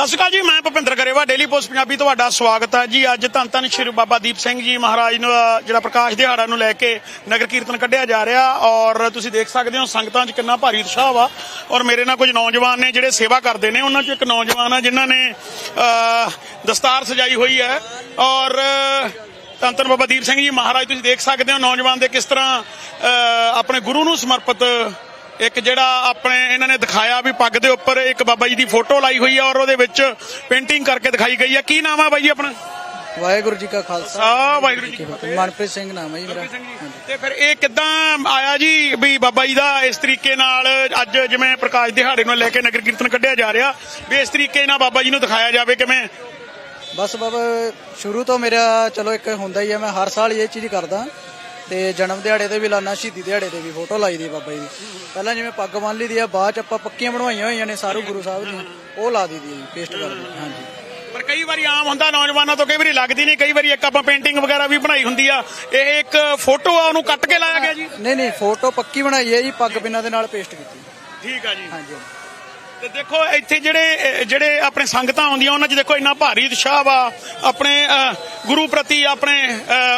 ਸਤਿ ਸ਼੍ਰੀ ਅਕਾਲ ਜੀ, ਮੈਂ ਭੁਪਿੰਦਰ ਗਰੇਵਾ ਡੇਲੀ ਪੋਸਟ ਪੰਜਾਬੀ ਤੁਹਾਡਾ ਸਵਾਗਤ ਹੈ ਜੀ। ਅੱਜ ਧੰਨ ਧੰਨ ਸ਼੍ਰੀ ਬਾਬਾ ਦੀਪ ਸਿੰਘ ਜੀ ਮਹਾਰਾਜ ਨੂੰ ਜਿਹੜਾ ਪ੍ਰਕਾਸ਼ ਦਿਹਾੜਾ ਨੂੰ ਲੈ ਕੇ ਨਗਰ ਕੀਰਤਨ ਕੱਢਿਆ ਜਾ ਰਿਹਾ ਔਰ ਤੁਸੀਂ ਦੇਖ ਸਕਦੇ ਹੋ ਸੰਗਤਾਂ 'ਚ ਕਿੰਨਾ ਭਾਰੀ ਉਤਸ਼ਾਹ ਵਾ ਔਰ ਮੇਰੇ ਨਾਲ ਕੁਝ ਨੌਜਵਾਨ ਨੇ ਜਿਹੜੇ ਸੇਵਾ ਕਰਦੇ ਨੇ, ਉਹਨਾਂ 'ਚ ਇੱਕ ਨੌਜਵਾਨ ਆ ਜਿਨ੍ਹਾਂ ਨੇ ਦਸਤਾਰ ਸਜਾਈ ਹੋਈ ਹੈ ਔਰ ਧੰਨ ਧੰਨ ਬਾਬਾ ਦੀਪ ਸਿੰਘ ਜੀ ਮਹਾਰਾਜ, ਤੁਸੀਂ ਦੇਖ ਸਕਦੇ ਹੋ ਨੌਜਵਾਨ ਦੇ ਕਿਸ ਤਰ੍ਹਾਂ ਆਪਣੇ ਗੁਰੂ ਨੂੰ ਸਮਰਪਿਤ ਇੱਕ ਜਿਹੜਾ ਆਪਣੇ ਇਹਨਾਂ ਨੇ ਦਿਖਾਇਆ ਵੀ ਪੱਗ ਦੇ ਉੱਪਰ ਇੱਕ ਬਾਬਾ ਜੀ ਦੀ ਫੋਟੋ ਲਾਈ ਹੋਈ ਹੈ ਔਰ ਉਹਦੇ ਵਿੱਚ ਪੇਂਟਿੰਗ ਕਰਕੇ ਦਿਖਾਈ ਗਈ ਹੈ ਕੀ ਨਾਮ ਹੈ ਬਾਈ ਜੀ ਆਪਣਾ? ਵਾਹਿਗੁਰੂ ਜੀ ਕਾ ਖਾਲਸਾ। ਆ ਵਾਹਿਗੁਰੂ ਜੀ ਕੀ ਫਤਿਹ। ਮਨਪ੍ਰੀਤ ਸਿੰਘ ਨਾਮ ਹੈ ਜੀ ਮੇਰਾ। ਤੇ ਫਿਰ ਇਹ ਕਿੱਦਾਂ ਆਇਆ ਜੀ ਵੀ ਬਾਬਾ ਜੀ ਦਾ ਇਸ ਤਰੀਕੇ ਨਾਲ ਅੱਜ ਜਿਵੇਂ ਪ੍ਰਕਾਸ਼ ਦਿਹਾੜੇ ਨੂੰ ਲੈ ਕੇ ਨਗਰ ਕੀਰਤਨ ਕੱਢਿਆ ਜਾ ਰਿਹਾ ਵੀ ਇਸ ਤਰੀਕੇ ਨਾਲ ਬਾਬਾ ਜੀ ਨੂੰ ਦਿਖਾਇਆ ਜਾਵੇ ਕਿਵੇਂ? ਬਸ ਬਾਬਾ ਸ਼ੁਰੂ ਤੋਂ ਮੇਰਾ ਚਲੋ ਇੱਕ ਹੁੰਦਾ ਹੀ ਹੈ ਮੈਂ ਹਰ ਸਾਲ ਇਹ ਚੀਜ਼ ਕਰਦਾ। ਤੇ ਜਨਮ ਦਿਹਾੜੇ ਤੇ ਵੀ ਲਾਣਾ ਸ਼ਹੀਦੀ ਦਿਹਾੜੇ ਤੇ ਵੀ ਫੋਟੋ ਲਾਈ ਦੀ ਬਾਬਾ ਜੀ ਦੀ। ਪਹਿਲਾਂ ਜਿਵੇਂ ਪੱਗ ਬੰਨ ਲਈ ਦੀ ਆ ਬਾਅਦ ਚ ਆਪਾਂ ਪੱਕੀਆਂ ਬਣਵਾਈਆਂ ਹੋਈਆਂ ਨੇ ਸਾਰੂ ਗੁਰੂ ਸਾਹਿਬ ਦੀਆਂ ਉਹ ਲਾ ਦਿੱਤੀ ਜੀ ਪੇਸਟ ਕਰ ਦਿੱਤੀ ਹਾਂਜੀ। ਪਰ ਕਈ ਵਾਰੀ ਆਮ ਹੁੰਦਾ ਨੌਜਵਾਨਾਂ ਤੋਂ ਕਈ ਵਾਰੀ ਲੱਗਦੀ ਨਹੀਂ ਕਈ ਵਾਰੀ ਇੱਕ ਆਪਾਂ ਪੇਂਟਿੰਗ ਵਗੈਰਾ ਵੀ ਬਣਾਈ ਹੁੰਦੀ ਆ ਇਹ ਇੱਕ ਫੋਟੋ ਆ ਉਹਨੂੰ ਕੱਟ ਕੇ ਲਾਇਆ ਗਿਆ ਜੀ? ਨਹੀਂ ਨਹੀਂ ਫੋਟੋ ਪੱਕੀ ਬਣਾਈ ਹੈ ਜੀ ਪੱਗ ਬਿਨਾਂ ਦੇ ਨਾਲ ਪੇਸਟ ਕੀਤੀ। ਠੀਕ ਆ ਜੀ। ਹਾਂਜੀ। ਤੇ ਦੇਖੋ ਇੱਥੇ ਜਿਹੜੇ ਜਿਹੜੇ ਆਪਣੇ ਸੰਗਤਾਂ ਆਉਂਦੀਆਂ ਉਹਨਾਂ 'ਚ ਦੇਖੋ ਇੰਨਾ ਭਾਰੀ ਉਤਸ਼ਾਹ ਵਾ। ਆਪਣੇ ਗੁਰੂ ਪ੍ਰਤੀ ਆਪਣੇ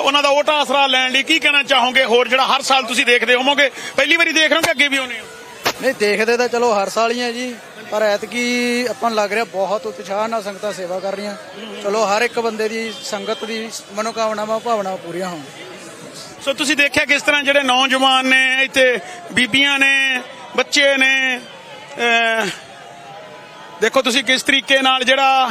ਉਹਨਾਂ ਦਾ ਓਟ ਆਸਰਾ ਲੈਣ ਲਈ ਕੀ ਕਹਿਣਾ ਚਾਹੋਗੇ? ਹੋਰ ਜਿਹੜਾ ਹਰ ਸਾਲ ਤੁਸੀਂ ਦੇਖਦੇ ਹੋਵੋਗੇ ਪਹਿਲੀ ਵਾਰੀ ਦੇਖ ਰਹੇ ਹੋ ਕਿ ਅੱਗੇ ਵੀ ਆਉਨੇ ਹੋ? ਨਹੀਂ ਦੇਖਦੇ ਤਾਂ ਚਲੋ ਹਰ ਸਾਲ ਹੀ ਆ ਜੀ ਪਰ ਐਤਕੀ ਆਪਾਂ ਨੂੰ ਲੱਗ ਰਿਹਾ ਬਹੁਤ ਉਤਸ਼ਾਹ ਨਾਲ ਸੰਗਤਾਂ ਸੇਵਾ ਕਰ ਰਹੀਆਂ। ਚਲੋ ਹਰ ਇੱਕ ਬੰਦੇ ਦੀ ਸੰਗਤ ਦੀ ਮਨੋਕਾਮਨਾਵਾਂ ਭਾਵਨਾਵਾਂ ਪੂਰੀਆਂ ਹੋਣ। ਸੋ ਤੁਸੀਂ ਦੇਖਿਆ ਕਿਸ ਤਰ੍ਹਾਂ ਜਿਹੜੇ ਨੌਜਵਾਨ ਨੇ ਇੱਥੇ ਬੀਬੀਆਂ ਨੇ ਬੱਚੇ ਨੇ ਦੇਖੋ ਤੁਸੀਂ ਕਿਸ ਤਰੀਕੇ ਨਾਲ ਜਿਹੜਾ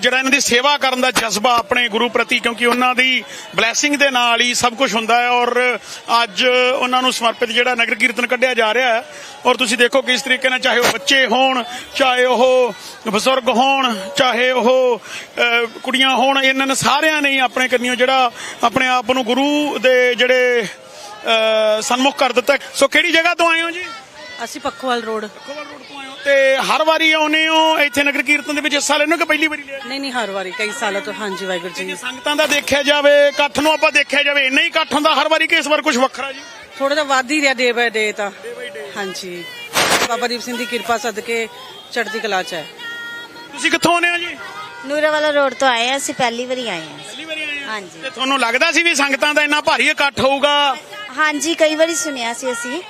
ਜਿਹੜਾ ਇਹਨਾਂ ਦੀ ਸੇਵਾ ਕਰਨ ਦਾ ਜਜ਼ਬਾ ਆਪਣੇ ਗੁਰੂ ਪ੍ਰਤੀ ਕਿਉਂਕਿ ਉਹਨਾਂ ਦੀ ਬਲੇਸਿੰਗ ਦੇ ਨਾਲ ਹੀ ਸਭ ਕੁਝ ਹੁੰਦਾ ਹੈ ਔਰ ਅੱਜ ਉਹਨਾਂ ਨੂੰ ਸਮਰਪਿਤ ਜਿਹੜਾ ਨਗਰ ਕੀਰਤਨ ਕੱਢਿਆ ਜਾ ਰਿਹਾ ਹੈ। ਔਰ ਤੁਸੀਂ ਦੇਖੋ ਕਿਸ ਤਰੀਕੇ ਨਾਲ ਚਾਹੇ ਉਹ ਬੱਚੇ ਹੋਣ ਚਾਹੇ ਉਹ ਬਜ਼ੁਰਗ ਹੋਣ ਚਾਹੇ ਉਹ ਕੁੜੀਆਂ ਹੋਣ ਇਹਨਾਂ ਨੇ ਸਾਰਿਆਂ ਨੇ ਆਪਣੇ ਕੰਨਿਓ ਜਿਹੜਾ ਆਪਣੇ ਆਪ ਨੂੰ ਗੁਰੂ ਦੇ ਜਿਹੜੇ ਅਹ, ਸਨਮੁਖ ਕਰ ਦਿੱਤਾ ਸੋ ਕਿਹੜੀ ਜਗ੍ਹਾ ਤੋਂ ਆਏ ਹੋ ਜੀ? ਅਸੀਂ ਪੱਖੋਵਾਲ ਰੋਡ। ਕੋਵਲ ਰੋਡ ਤੋਂ ਆਏ ਹੋ। ਤੇ ਹਰ ਵਾਰੀ ਆਉਨੇ ਹੋ ਇੱਥੇ ਨਗਰ ਕੀਰਤਨ ਦੇ ਵਿੱਚ? ਹਿੱਸਾ ਲੈਣੇ ਹੋ ਕਿ ਪਹਿਲੀ ਵਾਰੀ ਲਿਆ? ਨਹੀਂ ਨਹੀਂ ਹਰ ਵਾਰੀ ਕਈ ਸਾਲਾਂ ਤੋਂ। ਹਾਂਜੀ ਵਾਹਿਗੁਰੂ ਜੇ। ਸੰਗਤਾਂ ਦਾ ਦੇਖਿਆ ਜਾਵੇ ਇਕੱਠ ਨੂੰ ਆਪਾਂ ਦੇਖਿਆ ਜਾਵੇ ਇੰਨਾ ਹੀ ਇਕੱਠ ਹੁੰਦਾ ਹਰ ਵਾਰੀ ਕਿ ਇਸ ਵਾਰ ਕੁਝ ਵੱਖਰਾ ਜੀ? ਥੋੜਾ ਜਿਹਾ ਵੱਧ ਹੀ ਰਿਹਾ ਡੇ ਬਾਏ ਡੇ ਤਾਂ। ਹਾਂਜੀ। ਬਾਬਾ ਦੀਪ ਸਿੰਘ ਦੀ ਕਿਰਪਾ ਸਦਕੇ ਚੜ੍ਹਦੀ ਕਲਾ ਚ ਹੈ। ਤੁਸੀਂ ਕਿੱਥੋਂ ਆਉਨੇ ਹੋ ਜੀ? ਨੂਰੇ ਵਾਲਾ ਰੋਡ ਤੋਂ ਆਏ ਹਾਂ ਅਸੀਂ ਪਹਿਲੀ ਵਾਰੀ ਆਏ ਹਾਂ। ਪਹਿਲੀ ਵਾਰੀ ਆਏ ਹੋ? ਹਾਂਜੀ। ਤੇ ਤੁਹਾਨੂੰ ਲੱਗਦਾ ਸੀ ਵੀ ਸੰਗਤਾਂ ਦਾ ਇੰਨਾ ਭਾਰੀ ਇਕੱਠ ਹੋਊਗਾ? ਹਾਂਜੀ ਕਈ ਵਾਰੀ ਸੁਣਿਆ ਸੀ ਅਸੀਂ।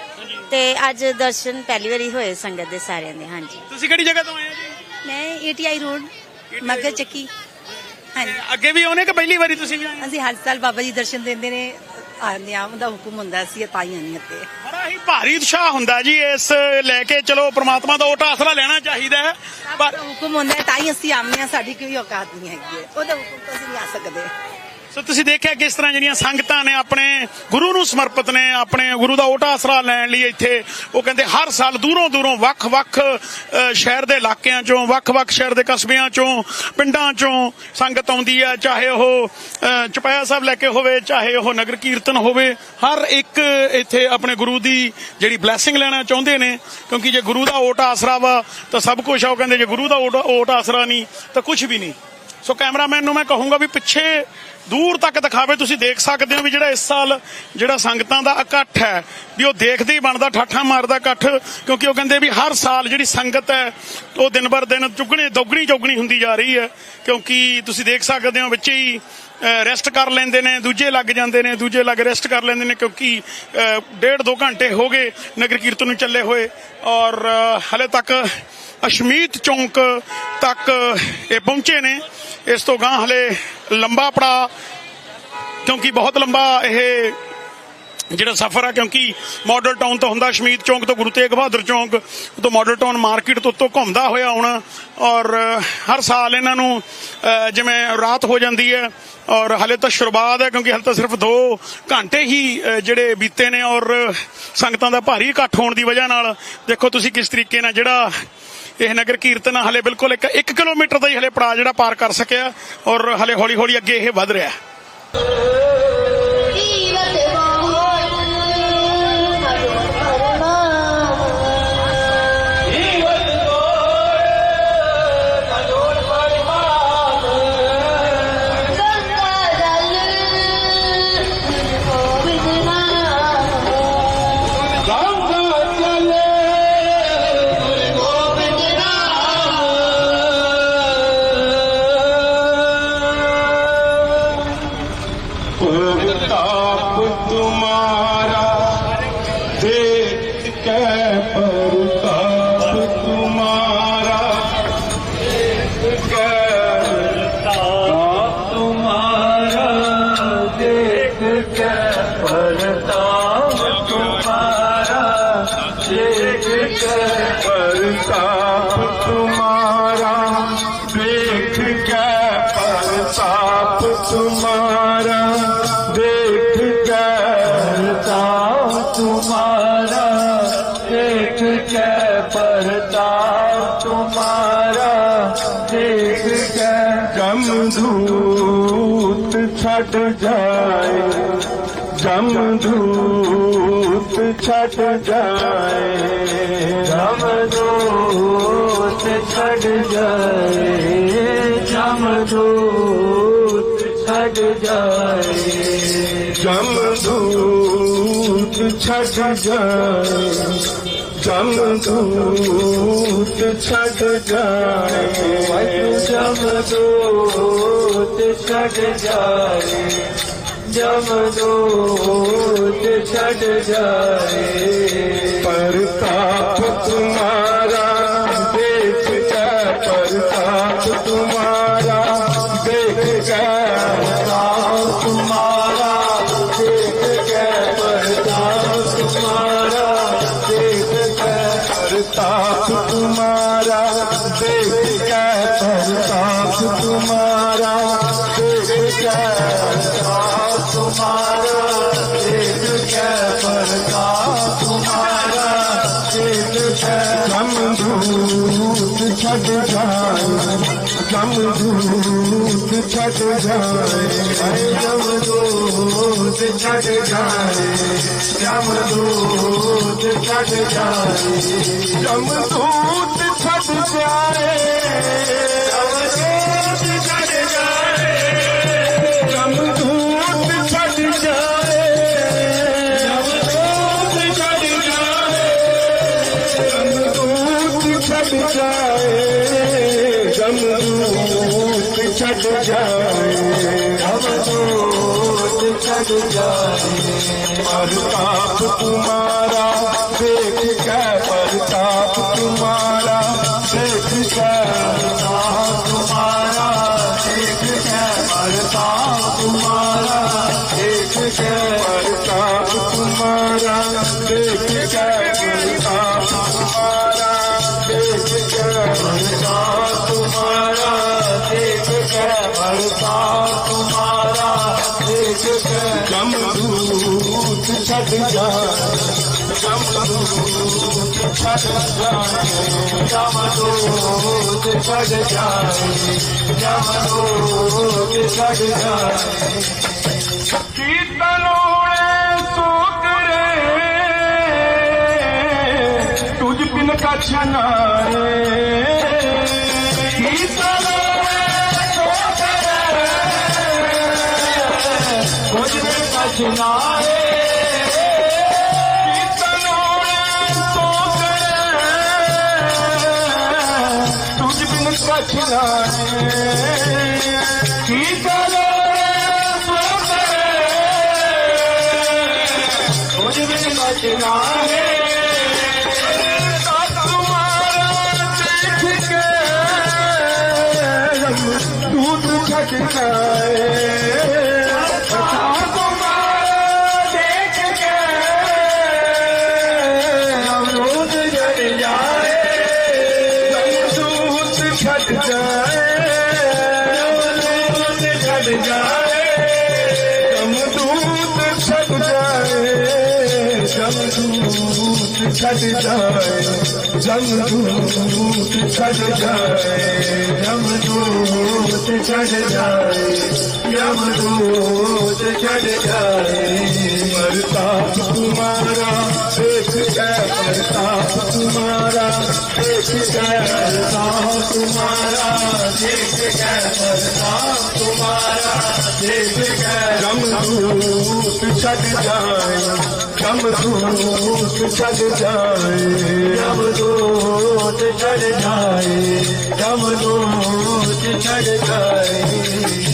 ਤੇ ਅੱਜ ਦਰਸ਼ਨ ਪਹਿਲੀ ਵਾਰੀ ਹੋਏ ਸੰਗਤ ਦੇ ਸਾਰਿਆਂ ਦੇ ਹਾਂਜੀ। ਤੁਸੀਂ ਕਿਹੜੀ ਜਗ੍ਹਾ ਤੋਂ ਆਏ ਹੋ ਜੀ? ਮੈਂ ਏਟੀਆਈ ਰੋਡ ਮੱਗਰ ਚੱਕੀ। ਹਾਂਜੀ। ਅੱਗੇ ਵੀ ਆਉਨੇ ਕਿ ਪਹਿਲੀ ਵਾਰੀ ਤੁਸੀਂ ਵੀ ਆਏ? ਹੋ? ਅਸੀਂ ਹਰ ਸਾਲ ਬਾਬਾ ਜੀ ਦਰਸ਼ਨ ਦਿੰਦੇ ਨੇ ਆਉਂਦੇ ਆ ਉਹਦਾ ਹੁਕਮ ਹੁੰਦਾ ਸੀ ਤਾਂ ਹੀ ਆਉਂਦੇ ਇੱਥੇ ਬੜਾ ਹੀ ਭਾਰੀ ਉਤਸ਼ਾਹ ਹੁੰਦਾ ਜੀ ਇਸ ਲੈ ਕੇ ਚਲੋ ਪ੍ਰਮਾਤਮਾ ਦਾ ਓਟ ਆਸਰਾ ਲੈਣਾ ਚਾਹੀਦਾ ਹੈ ਪਰ ਉਹਦਾ ਹੁਕਮ ਹੁੰਦਾ ਹੈ ਤਾਂ ਹੀ ਅਸੀਂ ਆਉਂਦੇ ਆ ਸਾਡੀ ਕੋਈ ਔਕਾਤ ਨਹੀਂ ਹੈਗੀ ਹੈ। ਉਹਦਾ ਹੁਕਮ ਤੋਂ ਅਸੀਂ ਨਹੀਂ ਆ ਸਕਦੇ। ਸੋ ਤੁਸੀਂ ਦੇਖਿਆ ਕਿਸ ਤਰ੍ਹਾਂ ਜਿਹੜੀਆਂ ਸੰਗਤਾਂ ਨੇ ਆਪਣੇ ਗੁਰੂ ਨੂੰ ਸਮਰਪਿਤ ਨੇ ਆਪਣੇ ਗੁਰੂ ਦਾ ਓਟਾ ਆਸਰਾ ਲੈਣ ਲਈ ਇੱਥੇ। ਉਹ ਕਹਿੰਦੇ ਹਰ ਸਾਲ ਦੂਰੋਂ ਦੂਰੋਂ ਵੱਖ-ਵੱਖ ਸ਼ਹਿਰ ਦੇ ਇਲਾਕਿਆਂ ਚੋਂ ਵੱਖ-ਵੱਖ ਸ਼ਹਿਰ ਦੇ ਕਸਬਿਆਂ ਚੋਂ ਪਿੰਡਾਂ ਚੋਂ ਸੰਗਤ ਆਉਂਦੀ ਹੈ। ਚਾਹੇ ਉਹ ਅ, ਸਾਹਿਬ ਲੈ ਕੇ ਹੋਵੇ ਚਾਹੇ ਉਹ ਨਗਰ ਕੀਰਤਨ ਹੋਵੇ ਹਰ ਇੱਕ ਇੱਥੇ ਆਪਣੇ ਗੁਰੂ ਦੀ ਜਿਹੜੀ ਬਲੇਸਿੰਗ ਲੈਣਾ ਚਾਹੁੰਦੇ ਨੇ। ਕਿਉਂਕਿ ਜੇ ਗੁਰੂ ਦਾ ਓਟ ਆਸਰਾ ਵਾ ਤਾਂ ਸਭ ਕੁਝ ਆ। ਉਹ ਕਹਿੰਦੇ ਜੇ ਗੁਰੂ ਦਾ ਓਟ ਓਟ ਆਸਰਾ ਨਹੀਂ ਤਾਂ ਕੁਝ ਵੀ ਨਹੀਂ। ਸੋ ਕੈਮਰਾਮੈਨ ਨੂੰ ਮੈਂ ਕਹੂੰਗਾ ਵੀ ਪਿੱਛੇ ਦੂਰ ਤੱਕ ਦਿਖਾਵੇ ਤੁਸੀਂ ਦੇਖ ਸਕਦੇ ਹੋ ਵੀ ਜਿਹੜਾ ਇਸ ਸਾਲ ਜਿਹੜਾ ਸੰਗਤਾਂ ਦਾ ਇਕੱਠ ਹੈ ਵੀ ਉਹ ਦੇਖਦੇ ਹੀ ਬਣਦਾ ਠਾਠਾ ਮਾਰਦਾ ਇਕੱਠ ਕਿਉਂਕਿ ਉਹ ਕਹਿੰਦੇ ਵੀ ਹਰ ਸਾਲ ਜਿਹੜੀ ਸੰਗਤ ਹੈ ਉਹ ਦਿਨ ਬਰ ਦਿਨ ਚੁਗਣੀ ਦੁੱਗਣੀ ਚੌਗਣੀ ਹੁੰਦੀ ਜਾ ਰਹੀ ਹੈ ਕਿਉਂਕਿ ਤੁਸੀਂ ਦੇਖ ਸਕਦੇ ਹੋ ਵਿੱਚ ਹੀ ਰੈਸਟ ਕਰ ਲੈਂਦੇ ਨੇ ਦੂਜੇ ਲੱਗ ਜਾਂਦੇ ਨੇ ਦੂਜੇ ਲੱਗ ਰੈਸਟ ਕਰ ਲੈਂਦੇ ਨੇ ਕਿਉਂਕਿ ਡੇਢ ਦੋ ਘੰਟੇ ਹੋ ਗਏ ਨਗਰ ਕੀਰਤਨ ਨੂੰ ਚੱਲੇ ਹੋਏ ਔਰ ਅ, ਹਲੇ ਤੱਕ ਅਸ਼ਮੀਤ ਚੌਂਕ ਤੱਕ ਇਹ ਪਹੁੰਚੇ ਨੇ ਇਸ ਤੋਂ ਗਾਂ ਹਲੇ ਲੰਬਾ ਪੜਾ ਕਿਉਂਕਿ ਬਹੁਤ ਲੰਬਾ ਇਹ ਜਿਹੜਾ ਸਫ਼ਰ ਆ, ਕਿਉਂਕਿ ਮਾਡਲ ਟਾਊਨ ਤੋਂ ਹੁੰਦਾ ਸ਼ਮੀਤ ਚੌਂਕ ਤੋਂ ਗੁਰੂ ਤੇਗ ਬਹਾਦਰ ਚੌਂਕ ਤੋਂ ਮਾਡਲ ਟਾਊਨ ਮਾਰਕੀਟ ਤੋਂ ਉੱਤੋਂ ਘੁੰਮਦਾ ਹੋਇਆ ਆਉਣਾ, ਔਰ ਹਰ ਸਾਲ ਇਹਨਾਂ ਨੂੰ ਜਿਵੇਂ ਰਾਤ ਹੋ ਜਾਂਦੀ ਹੈ, ਔਰ ਹਲੇ ਤਾਂ ਸ਼ੁਰੂਆਤ ਹੈ, ਕਿਉਂਕਿ ਹਲੇ ਤਾਂ ਸਿਰਫ 2 ਘੰਟੇ ਹੀ ਜਿਹੜੇ ਬੀਤੇ ਨੇ, ਔਰ ਸੰਗਤਾਂ ਦਾ ਭਾਰੀ ਇਕੱਠ ਹੋਣ ਦੀ ਵਜ੍ਹਾ ਨਾਲ, ਦੇਖੋ ਤੁਸੀਂ ਕਿਸ ਤਰੀਕੇ ਨਾਲ ਜਿਹੜਾ ਇਹ ਨਗਰ ਕੀਰਤਨ ਹਲੇ ਬਿਲਕੁਲ ਇੱਕ 1 ਕਿਲੋਮੀਟਰ ਦਾ ਹੀ ਹਲੇ ਪੜਾ ਜਿਹੜਾ ਪਾਰ ਕਰ ਸਕਿਆ ਔਰ ਹਲੇ ਹੌਲੀ ਹੌਲੀ ਅੱਗੇ ਇਹ ਵੱਧ ਰਿਹਾ तुम्हारा देख के प्रताप तुम्हारा देख के जमधूत छट जाए जमधूत छट जाए जमधूत छट जाए जमधूत छट जाए जमधूत ਛੱਡ ਜਾਏ ਜਮ ਦੂਤ ਛੱਡ ਜਾਏ ਮੈਨੂੰ ਜਮ ਦੂਤ ਛੱਡ ਜਾਏ ਜਮ ਦੂਤ ਛੱਡ ਜਾਏ ਪਰਤਾ ਗਮ ਛੱਡ ਜਾਏ ਛੱਡ ਜਾਏ ਅਰੇ ਗਮ जाए अवधूत चढ़ जाए परताप तुम्हारा देख के परताप तुम्हारा देख के तुम्हारा देख के परताप तुम्हारा देख के परताप तुम्हारा देख ਛੱਡ ਜਾ ਕੰਮ ਤੋਂ ਛੱਡ ਜਾ ਕੰਮ ਤੋਂ ਛੱਡ ਜਾ ਕੰਮ ਤੋਂ ਛੱਡ ਜਾ ਕੀਤਨੋੜੇ ਸੋਕਰੇ ਤੁਝ ਬਿਨ ਕਛ ਨਾ ਰੇ ਕੀਤਨੋੜੇ ਸੋਕਰੇ ਤੁਝ ਬਿਨ ਕਛ ਨਾ ਖਿਲਾਏ ਕੀ छट जाए जमदूत छट जाए जमदूत छट जाए यमदूत छट जाए मरता तुम्हारा एक मरता तुम्हारा एक है मरता तुम्हारा एक मरता तुम्हारा एक है जमदूत छट जाए जमदूत छट जाए जाए जब दोस्त चढ़ जाए जब दोस्त चढ़ जाए